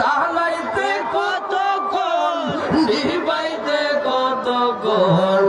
চালাইতে কত কম নিবাইতে কত কম